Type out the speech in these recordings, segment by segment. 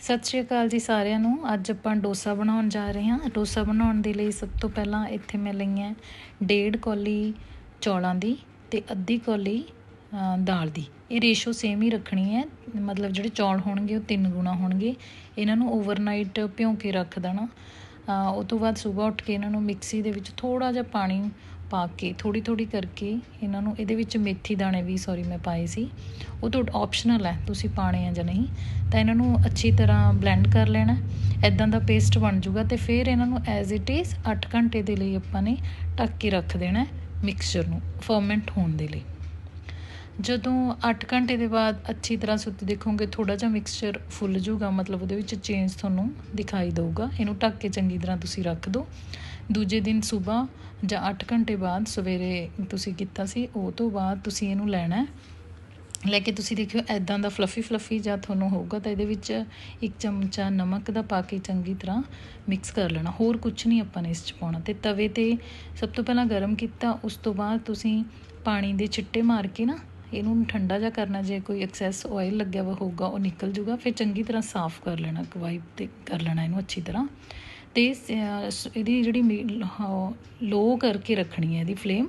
ਸਤਿ ਸ਼੍ਰੀ ਅਕਾਲ ਜੀ ਸਾਰਿਆਂ ਨੂੰ। ਅੱਜ ਆਪਾਂ ਡੋਸਾ ਬਣਾਉਣ ਜਾ ਰਹੇ ਹਾਂ। ਡੋਸਾ ਬਣਾਉਣ ਦੇ ਲਈ ਸਭ ਤੋਂ ਪਹਿਲਾਂ ਇੱਥੇ ਮੈਂ ਲਈਆਂ ਡੇਢ ਕੌਲੀ ਚੌਲਾਂ ਦੀ ਤੇ ਅੱਧੀ ਕੌਲੀ ਦਾਲ ਦੀ। ਇਹ ਰੇਸ਼ੋ ਸੇਮ ਹੀ ਰੱਖਣੀ ਹੈ। ਮਤਲਬ ਜਿਹੜੇ ਚੌਲ ਹੋਣਗੇ ਉਹ ਤਿੰਨ ਗੁਣਾ ਹੋਣਗੇ। ਇਹਨਾਂ ਨੂੰ ਓਵਰਨਾਈਟ ਭਿਉਂ ਕੇ ਰੱਖ ਦੇਣਾ। ਉਹ ਤੋਂ ਬਾਅਦ ਸਵੇਰ ਉੱਠ ਕੇ ਇਹਨਾਂ ਨੂੰ ਮਿਕਸੀ ਦੇ ਵਿੱਚ ਥੋੜਾ ਜਿਹਾ ਪਾਣੀ ਪਾ ਕੇ ਥੋੜੀ ਥੋੜੀ ਕਰਕੇ ਇਹਨਾਂ ਨੂੰ ਇਹਦੇ ਵਿੱਚ ਮੇਥੀ ਦਾਣੇ ਵੀ ਸੌਰੀ ਮੈਂ ਪਾਏ ਸੀ। ਉਹ ਤੁਹਾਡਾ ਆਪਸ਼ਨਲ ਹੈ, ਤੁਸੀਂ ਪਾਣੇ ਆ ਜਾਂ ਨਹੀਂ। ਤਾਂ ਇਹਨਾਂ ਨੂੰ ਅੱਛੀ ਤਰ੍ਹਾਂ ਬਲੈਂਡ ਕਰ ਲੈਣਾ ਐਦਾਂ ਦਾ ਪੇਸਟ ਬਣ ਜਾਊਗਾ ਤੇ ਫਿਰ ਇਹਨਾਂ ਨੂੰ ਐਜ਼ ਇਟ ਇਜ਼ 8 ਘੰਟੇ ਦੇ ਲਈ ਆਪਾਂ ਨੇ ਢੱਕ ਕੇ ਰੱਖ ਦੇਣਾ ਮਿਕਸਚਰ ਨੂੰ ਫਰਮੈਂਟ ਹੋਣ ਦੇ ਲਈ। ਜਦੋਂ 8 ਘੰਟੇ ਦੇ ਬਾਅਦ ਅੱਛੀ ਤਰ੍ਹਾਂ ਸੁੱਤ ਦੇਖੋਗੇ ਥੋੜਾ ਜਿਹਾ ਮਿਕਸਚਰ ਫੁੱਲ ਜਾਊਗਾ, ਮਤਲਬ ਉਹਦੇ ਵਿੱਚ ਚੇਂਜ ਤੁਹਾਨੂੰ ਦਿਖਾਈ ਦੇਊਗਾ। ਇਹਨੂੰ ਢੱਕ ਕੇ ਚੰਗੀ ਤਰ੍ਹਾਂ ਤੁਸੀਂ ਰੱਖ ਦਿਓ। ਦੂਜੇ ਦਿਨ ਸਵੇਰ ਜਾਂ 8 ਘੰਟੇ ਬਾਅਦ ਸਵੇਰੇ ਤੁਸੀਂ ਕੀਤਾ ਸੀ, ਉਹ ਤੋਂ ਬਾਅਦ ਤੁਸੀਂ ਇਹਨੂੰ ਲੈਣਾ ਲੈ ਕੇ ਤੁਸੀਂ ਦੇਖਿਓ ਐਦਾਂ ਦਾ ਫਲਫੀ ਫਲਫੀ ਜਾਂ ਤੁਹਾਨੂੰ ਹੋਊਗਾ ਤਾਂ ਇਹਦੇ ਵਿੱਚ ਇੱਕ ਚਮਚਾ ਨਮਕ ਦਾ ਪਾ ਕੇ ਚੰਗੀ ਤਰ੍ਹਾਂ ਮਿਕਸ ਕਰ ਲੈਣਾ। ਹੋਰ ਕੁਝ ਨਹੀਂ ਆਪਾਂ ਨੇ ਇਸ 'ਚ ਪਾਉਣਾ। ਤੇ ਤਵੇ ਤੇ ਸਭ ਤੋਂ ਪਹਿਲਾਂ ਗਰਮ ਕੀਤਾ, ਉਸ ਤੋਂ ਬਾਅਦ ਤੁਸੀਂ ਪਾਣੀ ਦੇ ਛਿੱਟੇ ਮਾਰ ਕੇ ਨਾ ਇਹਨੂੰ ਠੰਡਾ ਜਿਹਾ ਕਰਨਾ, ਜੇ ਕੋਈ ਐਕਸੈਸ ਆਇਲ ਲੱਗਿਆ ਵਾ ਹੋਊਗਾ, ਉਹ ਨਿਕਲ ਜੂਗਾ, ਫਿਰ ਚੰਗੀ ਤਰ੍ਹਾਂ ਸਾਫ਼ ਕਰ ਲੈਣਾ ਵਾਈਪ ਤੇ ਕਰ ਲੈਣਾ ਇਹਨੂੰ ਅੱਛੀ ਤਰ੍ਹਾਂ। ਤੇ ਇਹਦੀ ਜਿਹੜੀ ਲੋ ਕਰਕੇ ਰੱਖਣੀ ਹੈ ਇਹਦੀ ਫਲੇਮ,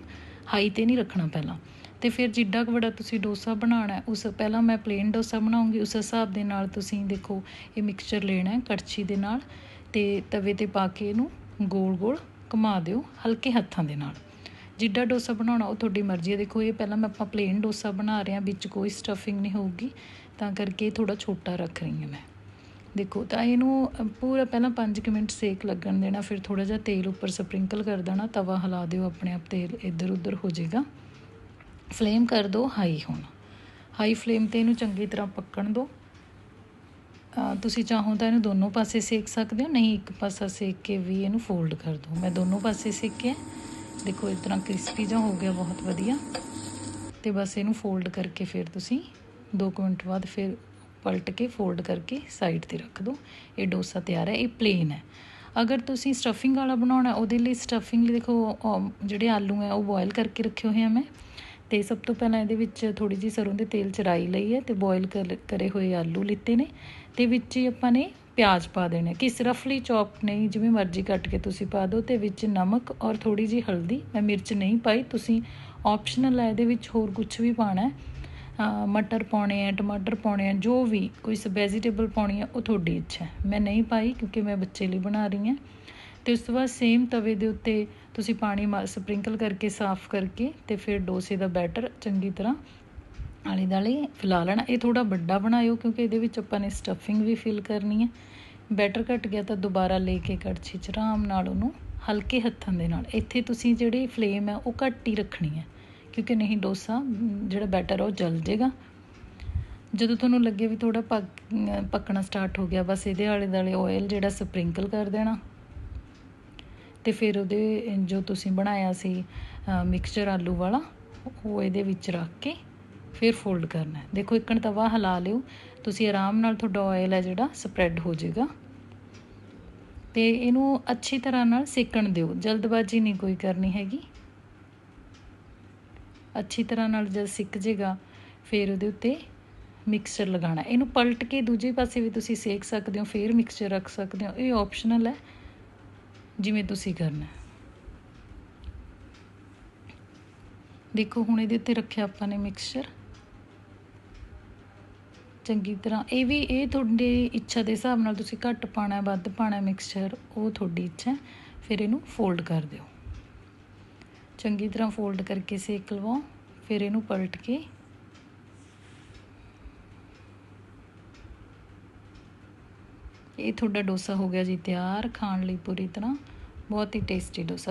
ਹਾਈ ਤੇ ਨਹੀਂ ਰੱਖਣਾ ਪਹਿਲਾਂ। ਤੇ ਫਿਰ ਜਿੱਡਾ ਕੁ ਵੱਡਾ ਤੁਸੀਂ ਡੋਸਾ ਬਣਾਉਣਾ ਉਸ, ਪਹਿਲਾਂ ਮੈਂ ਪਲੇਨ ਡੋਸਾ ਬਣਾਉਂਗੀ, ਉਸ ਹਿਸਾਬ ਦੇ ਨਾਲ ਤੁਸੀਂ ਦੇਖੋ, ਇਹ ਮਿਕਸਚਰ ਲੈਣਾ ਹੈ ਕੜਛੀ ਦੇ ਨਾਲ ਤੇ ਤਵੇ ਤੇ ਪਾ ਕੇ ਇਹਨੂੰ ਗੋਲ ਗੋਲ ਘੁਮਾ ਦਿਓ ਹਲਕੇ ਹੱਥਾਂ ਦੇ ਨਾਲ। ਜਿੱਡਾ ਡੋਸਾ ਬਣਾਉਣਾ, ਉਹ ਤੁਹਾਡੀ ਮਰਜ਼ੀ ਹੈ। ਦੇਖੋ, ਇਹ ਪਹਿਲਾਂ ਮੈਂ ਆਪਾਂ ਪਲੇਨ ਡੋਸਾ ਬਣਾ ਰਹੇ ਹਾਂ, ਵਿੱਚ ਕੋਈ ਸਟਫਿੰਗ ਨਹੀਂ ਹੋਊਗੀ, ਤਾਂ ਕਰਕੇ ਥੋੜਾ ਛੋਟਾ ਰੱਖ ਰਹੀ ਹਾਂ ਮੈਂ। ਦੇਖੋ, ਤਾਂ ਇਹਨੂੰ ਪੂਰਾ ਪਹਿਲਾਂ 5 ਮਿੰਟ ਸੇਕ ਲੱਗਣ ਦੇਣਾ, ਫਿਰ ਥੋੜਾ ਜਿਹਾ ਤੇਲ ਉੱਪਰ ਸਪ੍ਰਿੰਕਲ ਕਰ ਦੇਣਾ, ਤਵਾ ਹਿਲਾ ਦਿਓ ਆਪਣੇ ਆਪ ਤੇਲ ਇੱਧਰ ਉੱਧਰ ਹੋ ਜਾਏਗਾ। ਫਲੇਮ ਕਰ ਦਿਓ ਹਾਈ ਹੁਣ। ਹਾਈ ਫਲੇਮ ਤੇ ਇਹਨੂੰ ਚੰਗੀ ਤਰ੍ਹਾਂ ਪੱਕਣ ਦਿਓ ਤੁਸੀਂ ਚਾਹੋ ਤਾਂ ਇਹਨੂੰ ਦੋਨੋਂ ਪਾਸੇ ਸੇਕ ਸਕਦੇ ਹੋ, ਨਹੀਂ ਇੱਕ ਪਾਸਾ ਸੇਕ ਕੇ ਵੀ ਇਹਨੂੰ ਫੋਲਡ ਕਰ ਦਿਓ ਮੈਂ ਦੋਨੋਂ ਪਾਸੇ ਸੇਕਿਆ। ਦੇਖੋ, ਇਸ ਤਰ੍ਹਾਂ ਕ੍ਰਿਸਪੀ ਜਿਹਾ ਹੋ ਗਿਆ, ਬਹੁਤ ਵਧੀਆ। ਤੇ ਬਸ ਇਹਨੂੰ ਫੋਲਡ ਕਰਕੇ ਫਿਰ ਤੁਸੀਂ 2 ਮਿੰਟ ਬਾਅਦ ਫਿਰ ਪਲਟ ਕੇ ਫੋਲਡ ਕਰਕੇ ਸਾਈਡ ਤੇ ਰੱਖ ਦਿਓ ਇਹ ਡੋਸਾ ਤਿਆਰ ਹੈ, ਇਹ ਪਲੇਨ ਹੈ। ਅਗਰ ਤੁਸੀਂ ਸਟਫਿੰਗ ਵਾਲਾ ਬਣਾਉਣਾ, ਉਹਦੇ ਲਈ ਸਟਫਿੰਗ ਲਈ ਦੇਖੋ ਜਿਹੜੇ ਆਲੂ ਹੈ, ਉਹ ਬੋਇਲ ਕਰਕੇ ਰੱਖੇ ਹੋਏ ਆ ਮੈਂ। ਤੇ ਸਭ ਤੋਂ ਪਹਿਲਾਂ ਇਹਦੇ ਵਿੱਚ ਥੋੜੀ ਜਿਹੀ ਸਰੋਂ ਦੇ ਤੇਲ ਚ ਰਾਈ ਲਈ ਹੈ ਤੇ ਬੋਇਲ ਕਰੇ ਹੋਏ ਆਲੂ ਲਿੱਤੇ ਨੇ। ਤੇ ਵਿੱਚ ਹੀ ਆਪਾਂ ਨੇ ਪਿਆਜ਼ ਪਾ ਦੇਣਾ। ਕਿਸ ਰਫਲੀ ਚੌਪ ਨਹੀਂ, ਜਿਵੇਂ ਮਰਜ਼ੀ ਕੱਟ ਕੇ ਤੁਸੀਂ ਪਾ ਦਿਓ ਤੇ ਵਿੱਚ ਨਮਕ ਔਰ ਥੋੜੀ ਜਿਹੀ ਹਲਦੀ। ਮੈਂ ਮਿਰਚ ਨਹੀਂ ਪਾਈ, ਤੁਸੀਂ ਆਪਸ਼ਨਲ ਹੈ, ਇਹਦੇ ਵਿੱਚ ਹੋਰ ਕੁਝ ਵੀ ਪਾਣਾ ਹੈ। ਮਟਰ ਪਾਉਣੇ ਆ, ਟਮਾਟਰ ਪਾਉਣੇ ਆ, ਜੋ ਵੀ ਕੋਈ ਵੈਜੀਟੇਬਲ ਪਾਉਣੀ ਆ, ਉਹ ਤੁਹਾਡੀ ਇੱਛਾ ਹੈ। ਮੈਂ ਨਹੀਂ ਪਾਈ ਕਿਉਂਕਿ ਮੈਂ ਬੱਚੇ ਲਈ ਬਣਾ ਰਹੀ ਹਾਂ। ਤੇ ਉਸ ਤੋਂ ਬਾਅਦ ਸੇਮ ਤਵੇ ਦੇ ਉੱਤੇ ਤੁਸੀਂ ਪਾਣੀ ਸਪ੍ਰਿੰਕਲ ਕਰਕੇ, ਸਾਫ਼ ਕਰਕੇ ਤੇ ਫਿਰ ਡੋਸੇ ਦਾ ਬੈਟਰ ਚੰਗੀ ਤਰ੍ਹਾਂ ਆਲੇ ਦਾਲੇ ਫੈਲਾ ਲੈਣਾ। ਇਹ ਥੋੜਾ ਵੱਡਾ ਬਣਾਇਓ ਕਿਉਂਕਿ ਇਹਦੇ ਵਿੱਚ ਆਪਾਂ ਨੇ ਸਟਫਿੰਗ ਵੀ ਫਿਲ ਕਰਨੀ ਹੈ। ਬੈਟਰ ਘਟ ਗਿਆ ਤਾਂ ਦੁਬਾਰਾ ਲੈ ਕੇ ਕੜਛੀ ਚ ਆਰਾਮ ਨਾਲ ਉਹਨੂੰ ਹਲਕੇ ਹੱਥਾਂ ਦੇ ਨਾਲ। ਇੱਥੇ ਤੁਸੀਂ ਜਿਹੜੀ ਫਲੇਮ ਹੈ ਉਹ ਘੱਟ ਹੀ ਰੱਖਣੀ ਹੈ। ਕਿਉਂਕਿ ਨਹੀਂ ਡੋਸਾ, ਜਿਹੜਾ ਬੈਟਰ ਆ, ਉਹ ਜਲ ਜੇਗਾ। ਜਦੋਂ ਤੁਹਾਨੂੰ ਲੱਗੇ ਵੀ ਥੋੜਾ ਪੱਕਣਾ ਸਟਾਰਟ ਹੋ ਗਿਆ, ਬਸ ਇਹਦੇ ਆਲੇ ਦਾਲੇ ਆਇਲ ਜਿਹੜਾ ਸਪ੍ਰਿੰਕਲ ਕਰ ਦੇਣਾ। ਤੇ ਫਿਰ ਉਹਦੇ, ਜੋ ਤੁਸੀਂ ਬਣਾਇਆ ਸੀ ਮਿਕਸਚਰ ਆਲੂ ਵਾਲਾ, ਉਹ ਇਹਦੇ ਵਿੱਚ ਰੱਖ ਕੇ ਫਿਰ ਫੋਲਡ ਕਰਨਾ। ਦੇਖੋ ਇੱਕਣ ਤਵਾ ਹਿਲਾ ਲਿਓ, ਤੁਸੀਂ ਆਰਾਮ ਨਾਲ ਤੁਹਾਡਾ ਆਇਲ ਹੈ ਜਿਹੜਾ ਸਪਰੈਡ ਹੋ ਜਾਏਗਾ ਤੇ ਇਹਨੂੰ ਅੱਛੀ ਤਰ੍ਹਾਂ ਨਾਲ ਸੇਕਣ ਦਿਓ। ਜਲਦਬਾਜ਼ੀ ਨਹੀਂ ਕੋਈ ਕਰਨੀ ਹੈਗੀ। ਅੱਛੀ ਤਰ੍ਹਾਂ ਨਾਲ ਜਦ ਸਿੱਕ ਜੇਗਾ, ਫਿਰ ਉਹਦੇ ਉੱਤੇ ਮਿਕਸਚਰ ਲਗਾਉਣਾ। ਇਹਨੂੰ ਪਲਟ ਕੇ ਦੂਜੇ ਪਾਸੇ ਵੀ ਤੁਸੀਂ ਸੇਕ ਸਕਦੇ ਹੋ, ਫਿਰ ਮਿਕਸਚਰ ਰੱਖ ਸਕਦੇ ਹੋ। ਇਹ ਆਪਸ਼ਨਲ ਹੈ, ਜਿਵੇਂ ਤੁਸੀਂ ਕਰਨਾ ਦੇਖੋ, ਹੁਣ ਇਹਦੇ ਉੱਤੇ ਰੱਖਿਆ ਆਪਾਂ ਨੇ ਮਿਕਸਚਰ ਚੰਗੀ ਤਰ੍ਹਾਂ, ਇਹ ਵੀ, ਇਹ ਤੁਹਾਡੀ ਇੱਛਾ ਦੇ ਹਿਸਾਬ ਨਾਲ ਤੁਸੀਂ ਘੱਟ ਪਾਣਾ ਵੱਧ ਪਾਣਾ ਮਿਕਸਚਰ ਉਹ ਤੁਹਾਡੀ ਇੱਛਾ ਫਿਰ ਇਹਨੂੰ ਫੋਲਡ ਕਰ ਦਿਓ। ਚੰਗੀ ਤਰ੍ਹਾਂ ਫੋਲਡ ਕਰਕੇ ਸੇਕ ਲਵੋ, ਫਿਰ ਇਹਨੂੰ ਪਲਟ ਕੇ। ਇਹ ਤੁਹਾਡਾ ਡੋਸਾ ਹੋ ਗਿਆ ਜੀ ਤਿਆਰ, ਖਾਣ ਲਈ ਪੂਰੀ ਤਰ੍ਹਾਂ। ਬਹੁਤ ਹੀ ਟੇਸਟੀ ਡੋਸਾ।